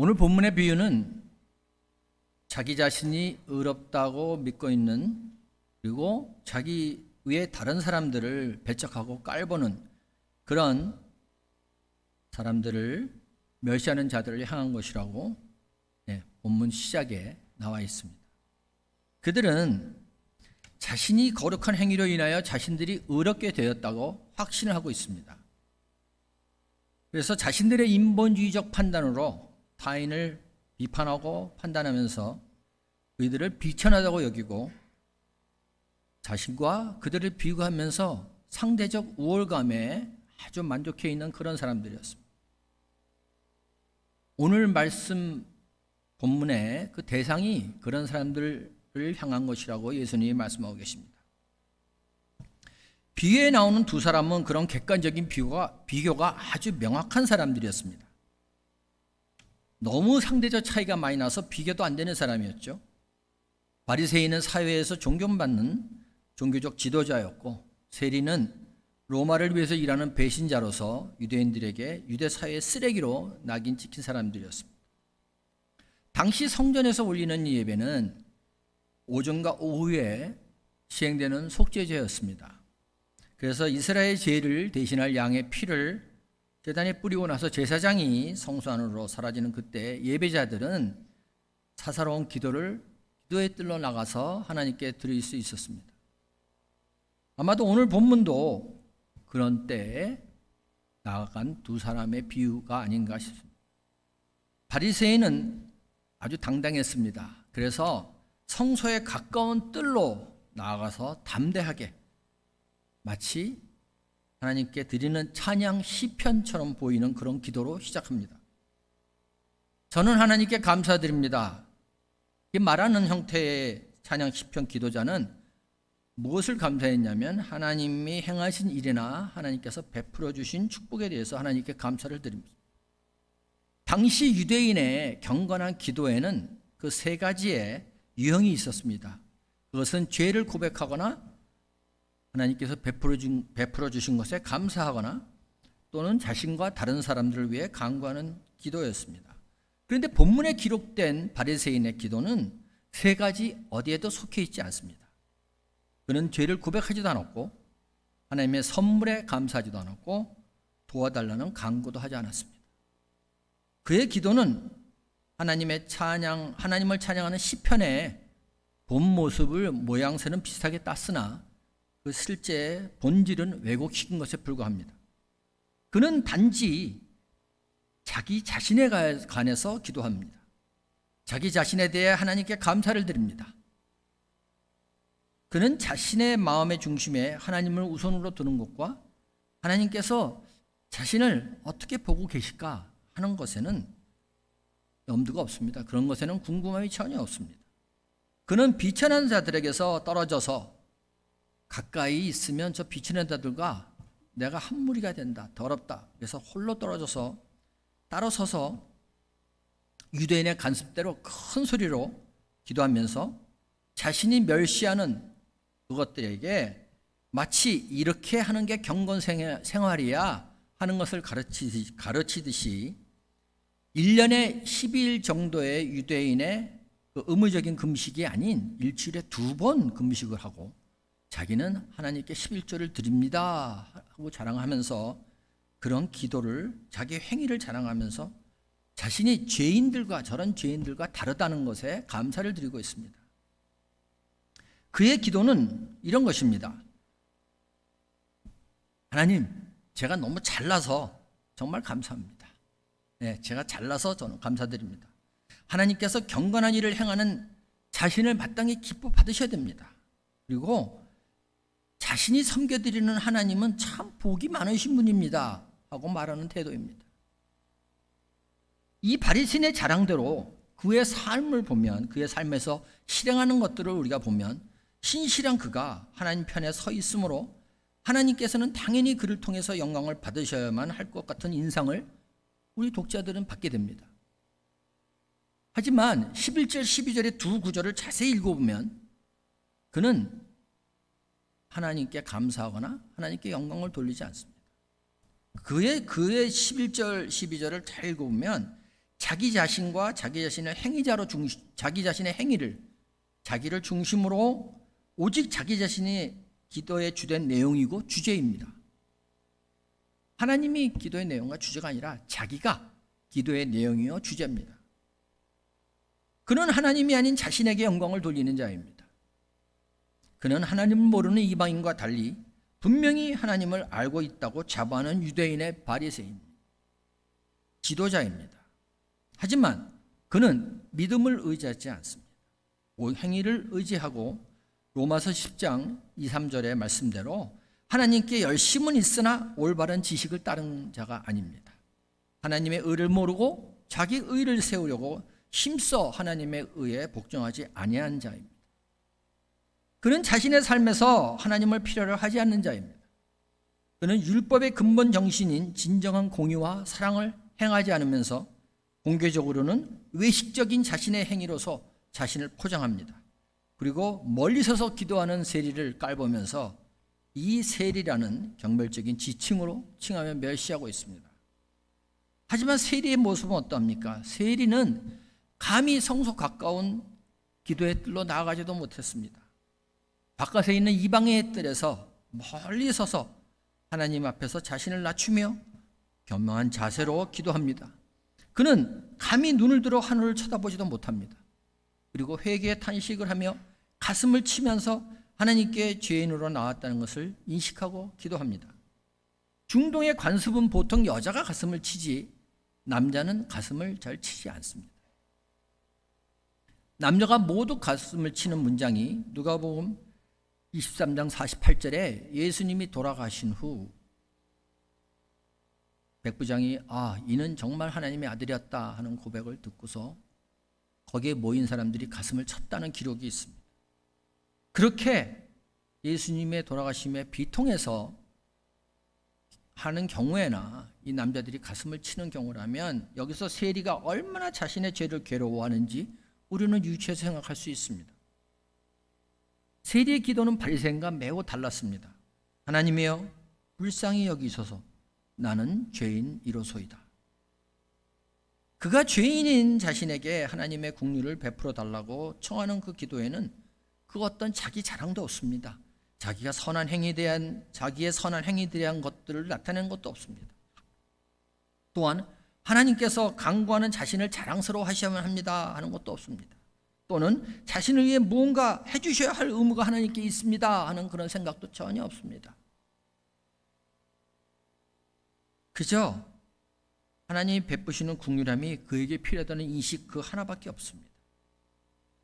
오늘 본문의 비유는 자기 자신이 의롭다고 믿고 있는 그리고 자기 위에 다른 사람들을 배척하고 깔보는 그런 사람들을 멸시하는 자들을 향한 것이라고 네, 본문 시작에 나와 있습니다. 그들은 자신이 거룩한 행위로 인하여 자신들이 의롭게 되었다고 확신을 하고 있습니다. 그래서 자신들의 인본주의적 판단으로 타인을 비판하고 판단하면서 그들을 비천하다고 여기고 자신과 그들을 비교하면서 상대적 우월감에 아주 만족해 있는 그런 사람들이었습니다. 오늘 말씀 본문의 그 대상이 그런 사람들을 향한 것이라고 예수님이 말씀하고 계십니다. 비유에 나오는 두 사람은 그런 객관적인 비교가, 비교가 아주 명확한 사람들이었습니다. 너무 상대적 차이가 많이 나서 비교도 안 되는 사람이었죠. 바리새인은 사회에서 존경받는 종교적 지도자였고 세리는 로마를 위해서 일하는 배신자로서 유대인들에게 유대 사회의 쓰레기로 낙인 찍힌 사람들이었습니다. 당시 성전에서 올리는 이 예배는 오전과 오후에 시행되는 속죄제였습니다. 그래서 이스라엘 죄를 대신할 양의 피를 제단에 뿌리고 나서 제사장이 성소 안으로 사라지는 그때 예배자들은 사사로운 기도를 기도의 뜰로 나가서 하나님께 드릴 수 있었습니다. 아마도 오늘 본문도 그런 때에 나아간 두 사람의 비유가 아닌가 싶습니다. 바리새인은 아주 당당했습니다. 그래서 성소에 가까운 뜰로 나아가서 담대하게 마치 하나님께 드리는 찬양 시편처럼 보이는 그런 기도로 시작합니다. 저는 하나님께 감사드립니다. 이 말하는 형태의 찬양 시편 기도자는 무엇을 감사했냐면 하나님이 행하신 일이나 하나님께서 베풀어 주신 축복에 대해서 하나님께 감사를 드립니다. 당시 유대인의 경건한 기도에는 그 세 가지의 유형이 있었습니다. 그것은 죄를 고백하거나 하나님께서 베풀어 준 베풀어 주신 것에 감사하거나 또는 자신과 다른 사람들을 위해 간구하는 기도였습니다. 그런데 본문에 기록된 바리새인의 기도는 세 가지 어디에도 속해 있지 않습니다. 그는 죄를 고백하지도 않았고 하나님의 선물에 감사하지도 않았고 도와달라는 간구도 하지 않았습니다. 그의 기도는 하나님의 찬양 하나님을 찬양하는 시편의 본 모습을 모양새는 비슷하게 땄으나 그 실제 본질은 왜곡시킨 것에 불과합니다. 그는 단지 자기 자신에 관해서 기도합니다. 자기 자신에 대해 하나님께 감사를 드립니다. 그는 자신의 마음의 중심에 하나님을 우선으로 두는 것과 하나님께서 자신을 어떻게 보고 계실까 하는 것에는 염두가 없습니다. 그런 것에는 궁금함이 전혀 없습니다. 그는 비천한 자들에게서 떨어져서 가까이 있으면 저 비천한 자들과 내가 한 무리가 된다. 더럽다. 그래서 홀로 떨어져서 따로 서서 유대인의 간섭대로 큰 소리로 기도하면서 자신이 멸시하는 그것들에게 마치 이렇게 하는 게 경건 생활이야 하는 것을 가르치듯이, 가르치듯이 1년에 10일 정도의 유대인의 그 의무적인 금식이 아닌 일주일에 두 번 금식을 하고 자기는 하나님께 11조를 드립니다 하고 자랑하면서 그런 기도를 자기 행위를 자랑하면서 자신이 죄인들과 저런 죄인들과 다르다는 것에 감사를 드리고 있습니다. 그의 기도는 이런 것입니다. 하나님, 제가 너무 잘나서 정말 감사합니다. 네, 제가 잘나서 저는 감사드립니다. 하나님께서 경건한 일을 행하는 자신을 마땅히 기뻐 받으셔야 됩니다. 그리고 자신이 섬겨드리는 하나님은 참 복이 많으신 분입니다. 하고 말하는 태도입니다. 이 바리신의 자랑대로 그의 삶을 보면 그의 삶에서 실행하는 것들을 우리가 보면 신실한 그가 하나님 편에 서 있으므로 하나님께서는 당연히 그를 통해서 영광을 받으셔야만 할 것 같은 인상을 우리 독자들은 받게 됩니다. 하지만 11절, 12절의 두 구절을 자세히 읽어보면 그는 하나님께 감사하거나 하나님께 영광을 돌리지 않습니다. 그의, 그의 11절, 12절을 잘 읽어보면 자기 자신과 자기 자신의 행위자로 중 자기 자신의 행위를 자기를 중심으로 오직 자기 자신이 기도의 주된 내용이고 주제입니다. 하나님이 기도의 내용과 주제가 아니라 자기가 기도의 내용이요 주제입니다. 그는 하나님이 아닌 자신에게 영광을 돌리는 자입니다. 그는 하나님을 모르는 이방인과 달리 분명히 하나님을 알고 있다고 자부하는 유대인의 바리새인 지도자입니다. 하지만 그는 믿음을 의지하지 않습니다. 행위를 의지하고 로마서 10장 2, 3절의 말씀대로 하나님께 열심은 있으나 올바른 지식을 따른 자가 아닙니다. 하나님의 의를 모르고 자기 의를 세우려고 힘써 하나님의 의에 복종하지 아니한 자입니다. 그는 자신의 삶에서 하나님을 필요로 하지 않는 자입니다. 그는 율법의 근본 정신인 진정한 공의와 사랑을 행하지 않으면서 공개적으로는 외식적인 자신의 행위로서 자신을 포장합니다. 그리고 멀리 서서 기도하는 세리를 깔보면서 이 세리라는 경멸적인 지칭으로 칭하며 멸시하고 있습니다. 하지만 세리의 모습은 어떠합니까? 세리는 감히 성소 가까운 기도의 뜰로 나아가지도 못했습니다. 바깥에 있는 이방의 뜰에서 멀리 서서 하나님 앞에서 자신을 낮추며 겸허한 자세로 기도합니다. 그는 감히 눈을 들어 하늘을 쳐다보지도 못합니다. 그리고 회개의 탄식을 하며 가슴을 치면서 하나님께 죄인으로 나왔다는 것을 인식하고 기도합니다. 중동의 관습은 보통 여자가 가슴을 치지 남자는 가슴을 잘 치지 않습니다. 남녀가 모두 가슴을 치는 문장이 누가복음 23장 48절에 예수님이 돌아가신 후 백부장이 아 이는 정말 하나님의 아들이었다 하는 고백을 듣고서 거기에 모인 사람들이 가슴을 쳤다는 기록이 있습니다. 그렇게 예수님의 돌아가심에 비통해서 하는 경우에나 이 남자들이 가슴을 치는 경우라면 여기서 세리가 얼마나 자신의 죄를 괴로워하는지 우리는 유추해서 생각할 수 있습니다. 세리의 기도는 바리새인과 매우 달랐습니다. 하나님이여 불쌍히 여기소서 나는 죄인 이로소이다. 그가 죄인인 자신에게 하나님의 국류를 베풀어 달라고 청하는 그 기도에는 그 어떤 자기 자랑도 없습니다. 자기가 선한 행위에 대한 자기의 선한 행위에 대한 것들을 나타낸 것도 없습니다. 또한 하나님께서 강구하는 자신을 자랑스러워 하셔야만 합니다 하는 것도 없습니다. 또는 자신을 위해 무언가 해주셔야 할 의무가 하나님께 있습니다 하는 그런 생각도 전혀 없습니다. 그저 하나님이 베푸시는 국률함이 그에게 필요하다는 인식 그 하나밖에 없습니다.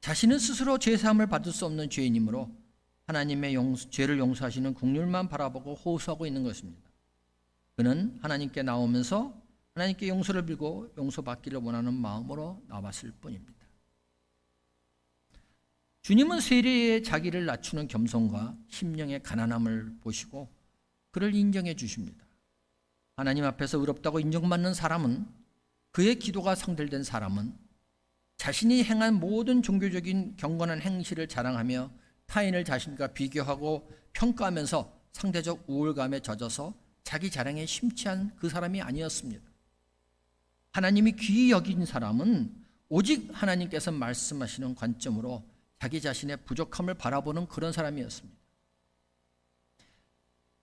자신은 스스로 죄사함을 받을 수 없는 죄인이므로 하나님의 용서, 죄를 용서하시는 국률만 바라보고 호소하고 있는 것입니다. 그는 하나님께 나오면서 하나님께 용서를 빌고 용서받기를 원하는 마음으로 나왔을 뿐입니다. 주님은 세례에 자기를 낮추는 겸손과 심령의 가난함을 보시고 그를 인정해 주십니다. 하나님 앞에서 의롭다고 인정받는 사람은 그의 기도가 상들된 사람은 자신이 행한 모든 종교적인 경건한 행실을 자랑하며 타인을 자신과 비교하고 평가하면서 상대적 우울감에 젖어서 자기 자랑에 심취한 그 사람이 아니었습니다. 하나님이 귀히 여긴 사람은 오직 하나님께서 말씀하시는 관점으로 자기 자신의 부족함을 바라보는 그런 사람이었습니다.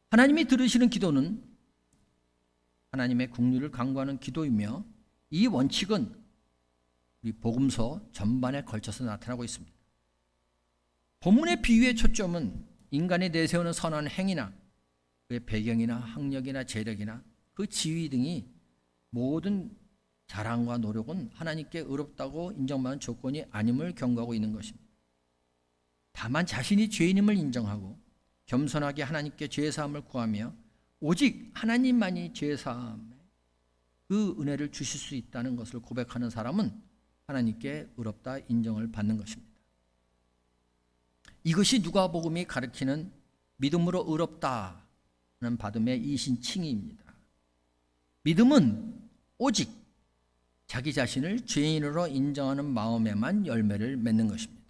하나님이 들으시는 기도는 하나님의 국류를 강구하는 기도이며 이 원칙은 우리 복음서 전반에 걸쳐서 나타나고 있습니다. 본문의 비유의 초점은 인간이 내세우는 선한 행위나 그의 배경이나 학력이나 재력이나 그 지위 등이 모든 자랑과 노력은 하나님께 의롭다고 인정받는 조건이 아님을 경고하고 있는 것입니다. 다만 자신이 죄인임을 인정하고 겸손하게 하나님께 죄 사함을 구하며 오직 하나님만이 죄 사함에 그 은혜를 주실 수 있다는 것을 고백하는 사람은 하나님께 의롭다 인정을 받는 것입니다. 이것이 누가복음이 가르치는 믿음으로 의롭다는 받음의 이신칭의입니다. 믿음은 오직 자기 자신을 죄인으로 인정하는 마음에만 열매를 맺는 것입니다.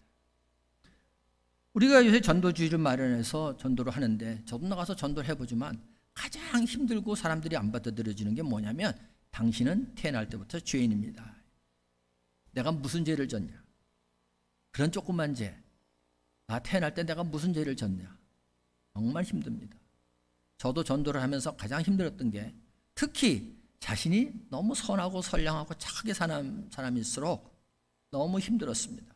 우리가 요새 전도주의를 마련해서 전도를 하는데 저도 나가서 전도를 해보지만 가장 힘들고 사람들이 안 받아들여지는 게 뭐냐면 당신은 태어날 때부터 죄인입니다. 내가 무슨 죄를 졌냐? 그런 조그만 죄. 나 태어날 때 내가 무슨 죄를 졌냐? 정말 힘듭니다. 저도 전도를 하면서 가장 힘들었던 게 특히 자신이 너무 선하고 선량하고 착하게 사는 사람일수록 너무 힘들었습니다.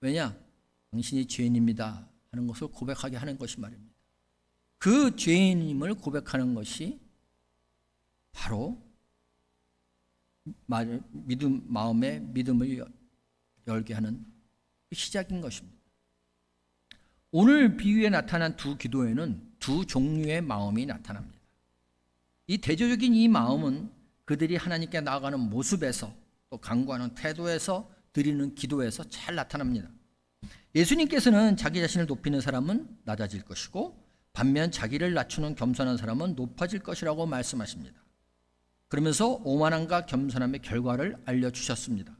왜냐? 당신이 죄인입니다. 하는 것을 고백하게 하는 것이 말입니다. 그 죄인임을 고백하는 것이 바로 믿음 마음의 믿음을 열게 하는 시작인 것입니다. 오늘 비유에 나타난 두 기도에는 두 종류의 마음이 나타납니다. 이 대조적인 이 마음은 그들이 하나님께 나아가는 모습에서 또 강구하는 태도에서 드리는 기도에서 잘 나타납니다. 예수님께서는 자기 자신을 높이는 사람은 낮아질 것이고 반면 자기를 낮추는 겸손한 사람은 높아질 것이라고 말씀하십니다. 그러면서 오만함과 겸손함의 결과를 알려주셨습니다.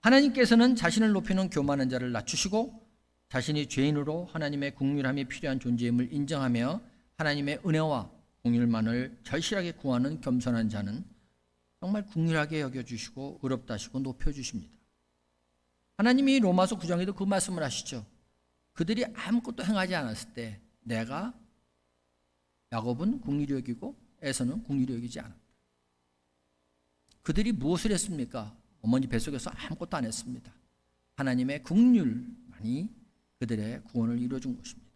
하나님께서는 자신을 높이는 교만한 자를 낮추시고 자신이 죄인으로 하나님의 국률함이 필요한 존재임을 인정하며 하나님의 은혜와 공률만을 절실하게 구하는 겸손한 자는 정말 국률하게 여겨주시고 의롭다 하시고 높여주십니다. 하나님이 로마서 9장에도 그 말씀을 하시죠. 그들이 아무것도 행하지 않았을 때 내가 야곱은 국률이 여기고 에서는 국률이 여기지 않았다. 그들이 무엇을 했습니까? 어머니 뱃속에서 아무것도 안 했습니다. 하나님의 국률만이 그들의 구원을 이루어준 것입니다.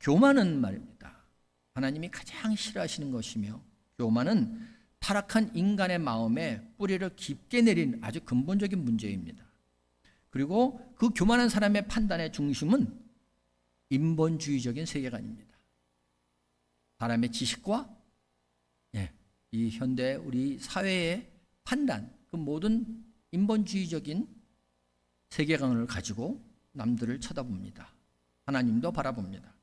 교만은 말입니다. 하나님이 가장 싫어하시는 것이며 교만은 타락한 인간의 마음에 뿌리를 깊게 내린 아주 근본적인 문제입니다. 그리고 그 교만한 사람의 판단의 중심은 인본주의적인 세계관입니다. 사람의 지식과 예, 이 현대 우리 사회의 판단, 그 모든 인본주의적인 세계관을 가지고 남들을 쳐다봅니다. 하나님도 바라봅니다.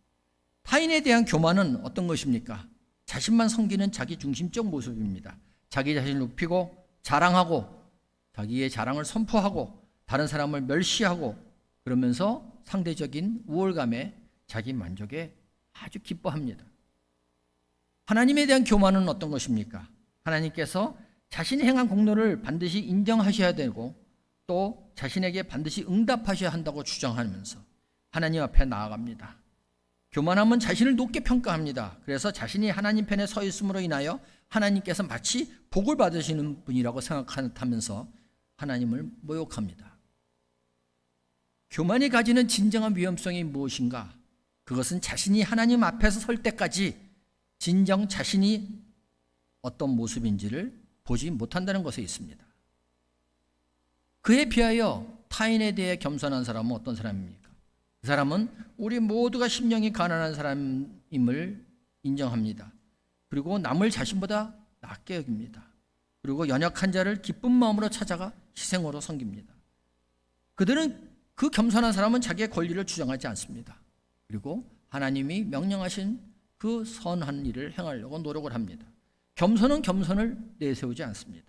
타인에 대한 교만은 어떤 것입니까? 자신만 섬기는 자기 중심적 모습입니다. 자기 자신을 높이고 자랑하고 자기의 자랑을 선포하고 다른 사람을 멸시하고 그러면서 상대적인 우월감에 자기 만족에 아주 기뻐합니다. 하나님에 대한 교만은 어떤 것입니까? 하나님께서 자신이 행한 공로를 반드시 인정하셔야 되고 또 자신에게 반드시 응답하셔야 한다고 주장하면서 하나님 앞에 나아갑니다. 교만함은 자신을 높게 평가합니다. 그래서 자신이 하나님 편에 서 있음으로 인하여 하나님께서 마치 복을 받으시는 분이라고 생각하면서 하나님을 모욕합니다. 교만이 가지는 진정한 위험성이 무엇인가? 그것은 자신이 하나님 앞에서 설 때까지 진정 자신이 어떤 모습인지를 보지 못한다는 것에 있습니다. 그에 비하여 타인에 대해 겸손한 사람은 어떤 사람입니까? 그 사람은 우리 모두가 심령이 가난한 사람임을 인정합니다. 그리고 남을 자신보다 낮게 여깁니다. 그리고 연약한 자를 기쁜 마음으로 찾아가 희생으로 섬깁니다. 그들은 그 겸손한 사람은 자기의 권리를 주장하지 않습니다. 그리고 하나님이 명령하신 그 선한 일을 행하려고 노력을 합니다. 겸손은 겸손을 내세우지 않습니다.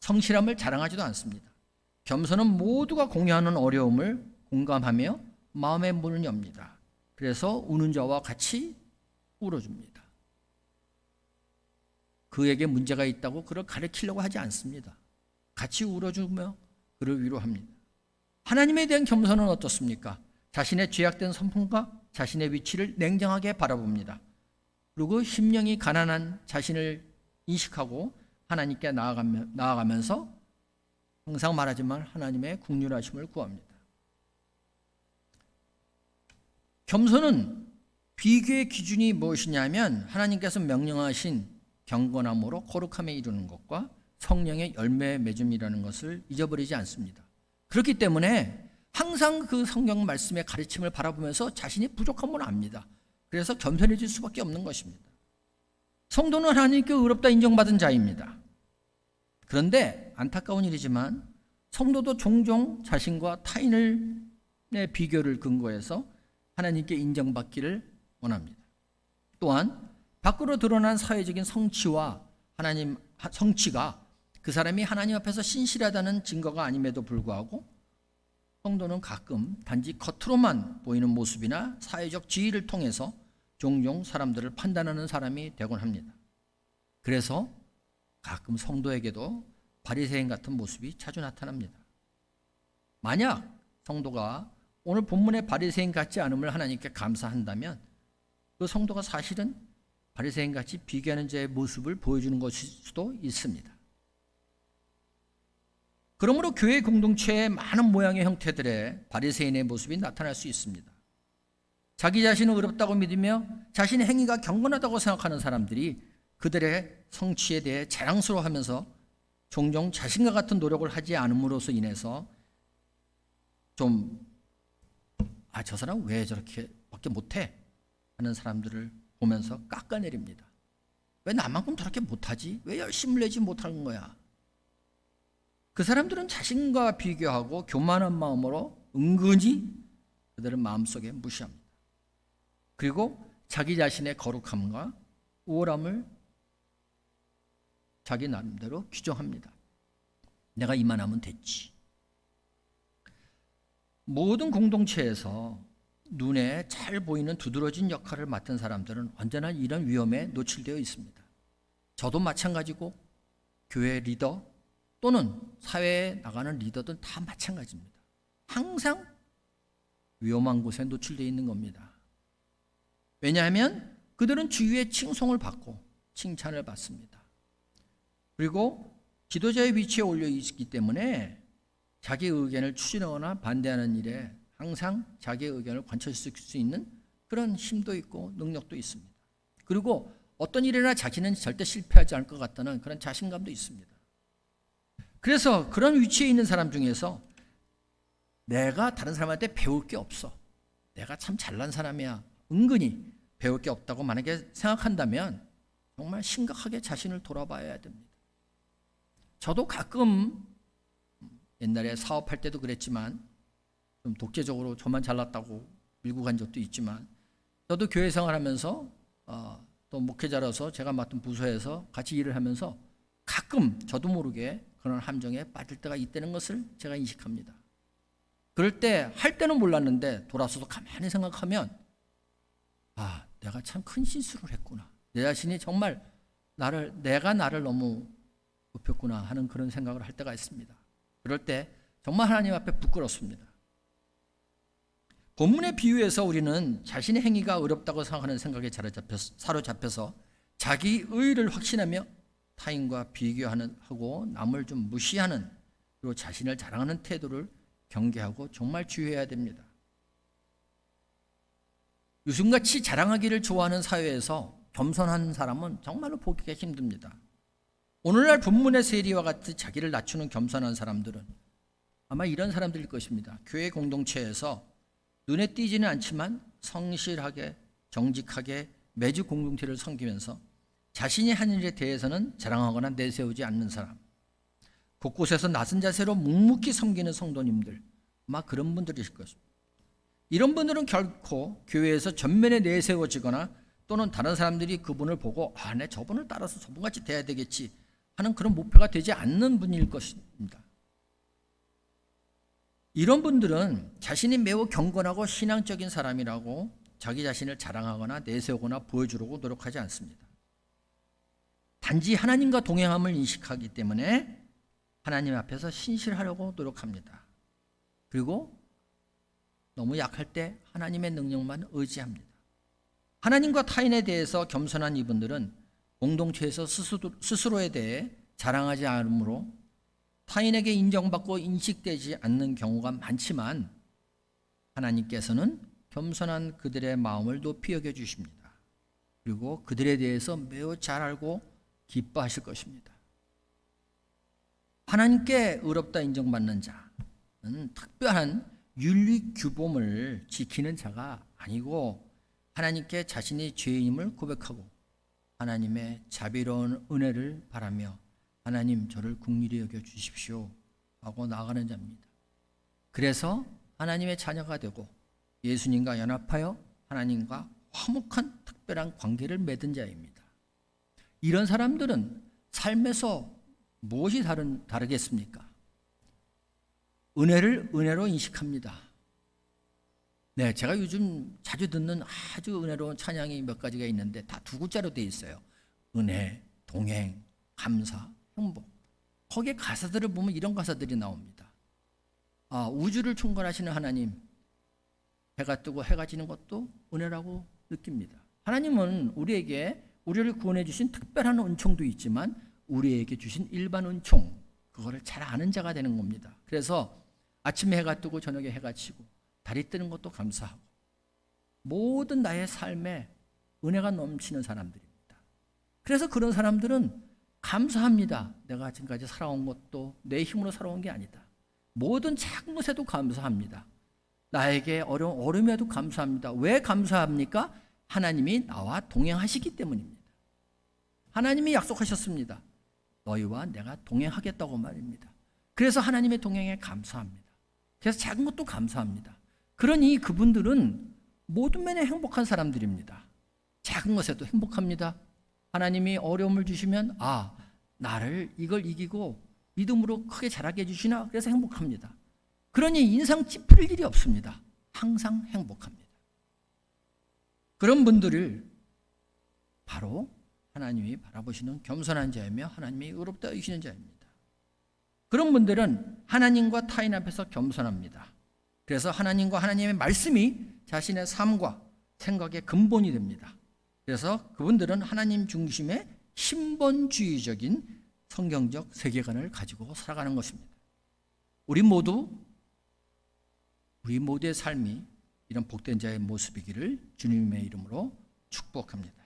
성실함을 자랑하지도 않습니다. 겸손은 모두가 공유하는 어려움을 공감하며 마음의 문을 엽니다. 그래서 우는 자와 같이 울어줍니다. 그에게 문제가 있다고 그를 가르치려고 하지 않습니다. 같이 울어주며 그를 위로합니다. 하나님에 대한 겸손은 어떻습니까? 자신의 죄악된 성품과 자신의 위치를 냉정하게 바라봅니다. 그리고 심령이 가난한 자신을 인식하고 하나님께 나아가며, 나아가면 서 항상 말하지만 하나님의 국률하심을 구합니다. 겸손은 비교의 기준이 무엇이냐면 하나님께서 명령하신 경건함으로 거룩함에 이르는 것과 성령의 열매 맺음이라는 것을 잊어버리지 않습니다. 그렇기 때문에 항상 그 성경 말씀의 가르침을 바라보면서 자신이 부족함을 압니다. 그래서 겸손해질 수밖에 없는 것입니다. 성도는 하나님께 의롭다 인정받은 자입니다. 그런데 안타까운 일이지만 성도도 종종 자신과 타인의 비교를 근거해서 하나님께 인정받기를 원합니다. 또한 밖으로 드러난 사회적인 성취와 하나님 성취가 그 사람이 하나님 앞에서 신실하다는 증거가 아님에도 불구하고 성도는 가끔 단지 겉으로만 보이는 모습이나 사회적 지위를 통해서 종종 사람들을 판단하는 사람이 되곤 합니다. 그래서 가끔 성도에게도 바리새인 같은 모습이 자주 나타납니다. 만약 성도가 오늘 본문의 바리새인 같지 않음을 하나님께 감사한다면 그 성도가 사실은 바리새인 같이 비교하는 자의 모습을 보여주는 것일 수도 있습니다. 그러므로 교회 공동체의 많은 모양의 형태들의 바리새인의 모습이 나타날 수 있습니다. 자기 자신을 어렵다고 믿으며 자신의 행위가 경건하다고 생각하는 사람들이 그들의 성취에 대해 자랑스러워하면서 종종 자신과 같은 노력을 하지 않음으로써 인해서 좀 아, 저 사람 왜 저렇게 밖에 못해? 하는 사람들을 보면서 깎아내립니다. 왜 나만큼 저렇게 못하지? 왜 열심을 내지 못하는 거야? 그 사람들은 자신과 비교하고 교만한 마음으로 은근히 그들은 마음속에 무시합니다. 그리고 자기 자신의 거룩함과 우월함을 자기 나름대로 규정합니다. 내가 이만하면 됐지. 모든 공동체에서 눈에 잘 보이는 두드러진 역할을 맡은 사람들은 언제나 이런 위험에 노출되어 있습니다. 저도 마찬가지고 교회 리더 또는 사회에 나가는 리더들 다 마찬가지입니다. 항상 위험한 곳에 노출되어 있는 겁니다. 왜냐하면 그들은 주위의 칭송을 받고 칭찬을 받습니다. 그리고 지도자의 위치에 올려 있기 때문에 자기 의견을 추진하거나 반대하는 일에 항상 자기의 의견을 관철시킬 수 있는 그런 힘도 있고 능력도 있습니다. 그리고 어떤 일이나 자기는 절대 실패하지 않을 것 같다는 그런 자신감도 있습니다. 그래서 그런 위치에 있는 사람 중에서 내가 다른 사람한테 배울 게 없어. 내가 참 잘난 사람이야. 은근히 배울 게 없다고 만약에 생각한다면 정말 심각하게 자신을 돌아봐야 됩니다. 저도 가끔 옛날에 사업할 때도 그랬지만 좀 독재적으로 저만 잘났다고 밀고 간 적도 있지만 저도 교회 생활하면서 어, 또 목회자로서 제가 맡은 부서에서 같이 일을 하면서 가끔 저도 모르게 그런 함정에 빠질 때가 있다는 것을 제가 인식합니다. 그럴 때 할 때는 몰랐는데 돌아서서 가만히 생각하면 아 내가 참 큰 실수를 했구나. 내 자신이 정말 나를 내가 나를 너무 높였구나 하는 그런 생각을 할 때가 있습니다. 그럴 때 정말 하나님 앞에 부끄럽습니다. 본문의 비유에서 우리는 자신의 행위가 어렵다고 생각하는 생각에 사로잡혀서 자기 의를 확신하며 타인과 비교하는 하고 남을 좀 무시하는 그리고 자신을 자랑하는 태도를 경계하고 정말 주의해야 됩니다. 요즘같이 자랑하기를 좋아하는 사회에서 겸손한 사람은 정말로 보기가 힘듭니다. 오늘날 본문의 세리와 같이 자기를 낮추는 겸손한 사람들은 아마 이런 사람들일 것입니다. 교회 공동체에서 눈에 띄지는 않지만 성실하게 정직하게 매주 공동체를 섬기면서 자신이 한 일에 대해서는 자랑하거나 내세우지 않는 사람 곳곳에서 낮은 자세로 묵묵히 섬기는 성도님들 아마 그런 분들이실 것입니다. 이런 분들은 결코 교회에서 전면에 내세워지거나 또는 다른 사람들이 그분을 보고 아, 내 저분을 따라서 저분같이 돼야 되겠지 하는 그런 목표가 되지 않는 분일 것입니다. 이런 분들은 자신이 매우 경건하고 신앙적인 사람이라고 자기 자신을 자랑하거나 내세우거나 보여주려고 노력하지 않습니다. 단지 하나님과 동행함을 인식하기 때문에 하나님 앞에서 신실하려고 노력합니다. 그리고 너무 약할 때 하나님의 능력만 의지합니다. 하나님과 타인에 대해서 겸손한 이분들은 공동체에서 스스로, 에 대해 자랑하지 않으므로 타인에게 인정받고 인식되지 않는 경우가 많지만 하나님께서는 겸손한 그들의 마음을 높이 여겨 주십니다. 그리고 그들에 대해서 매우 잘 알고 기뻐하실 것입니다. 하나님께 의롭다 인정받는 자는 특별한 윤리 규범을 지키는 자가 아니고 하나님께 자신의 죄인임을 고백하고 하나님의 자비로운 은혜를 바라며 하나님 저를 국리히 여겨 주십시오 하고 나가는 자입니다. 그래서 하나님의 자녀가 되고 예수님과 연합하여 하나님과 화목한 특별한 관계를 맺은 자입니다. 이런 사람들은 삶에서 무엇이 다른, 다르겠습니까? 은혜를 은혜로 인식합니다. 네, 제가 요즘 자주 듣는 아주 은혜로운 찬양이 몇 가지가 있는데 다 두 글자로 되어 있어요. 은혜, 동행, 감사, 행복. 거기에 가사들을 보면 이런 가사들이 나옵니다. 아, 우주를 총괄하시는 하나님, 해가 뜨고 해가 지는 것도 은혜라고 느낍니다. 하나님은 우리에게 우리를 구원해 주신 특별한 은총도 있지만 우리에게 주신 일반 은총 그거를 잘 아는 자가 되는 겁니다. 그래서 아침에 해가 뜨고 저녁에 해가 지고 달이 뜨는 것도 감사하고 모든 나의 삶에 은혜가 넘치는 사람들입니다. 그래서 그런 사람들은 감사합니다. 내가 지금까지 살아온 것도 내 힘으로 살아온 게 아니다. 모든 작은 것에도 감사합니다. 나에게 어려운 어려움에도 감사합니다. 왜 감사합니까? 하나님이 나와 동행하시기 때문입니다. 하나님이 약속하셨습니다. 너희와 내가 동행하겠다고 말입니다. 그래서 하나님의 동행에 감사합니다. 그래서 작은 것도 감사합니다. 그러니 그분들은 모든 면에 행복한 사람들입니다. 작은 것에도 행복합니다. 하나님이 어려움을 주시면 아 나를 이걸 이기고 믿음으로 크게 자라게 해주시나 그래서 행복합니다. 그러니 인상 찌푸릴 일이 없습니다. 항상 행복합니다. 그런 분들을 바로 하나님이 바라보시는 겸손한 자이며 하나님이 의롭다 여기시는 자입니다. 그런 분들은 하나님과 타인 앞에서 겸손합니다. 그래서 하나님과 하나님의 말씀이 자신의 삶과 생각의 근본이 됩니다. 그래서 그분들은 하나님 중심의 신본주의적인 성경적 세계관을 가지고 살아가는 것입니다. 우리 모두 우리 모두의 삶이 이런 복된 자의 모습이기를 주님의 이름으로 축복합니다.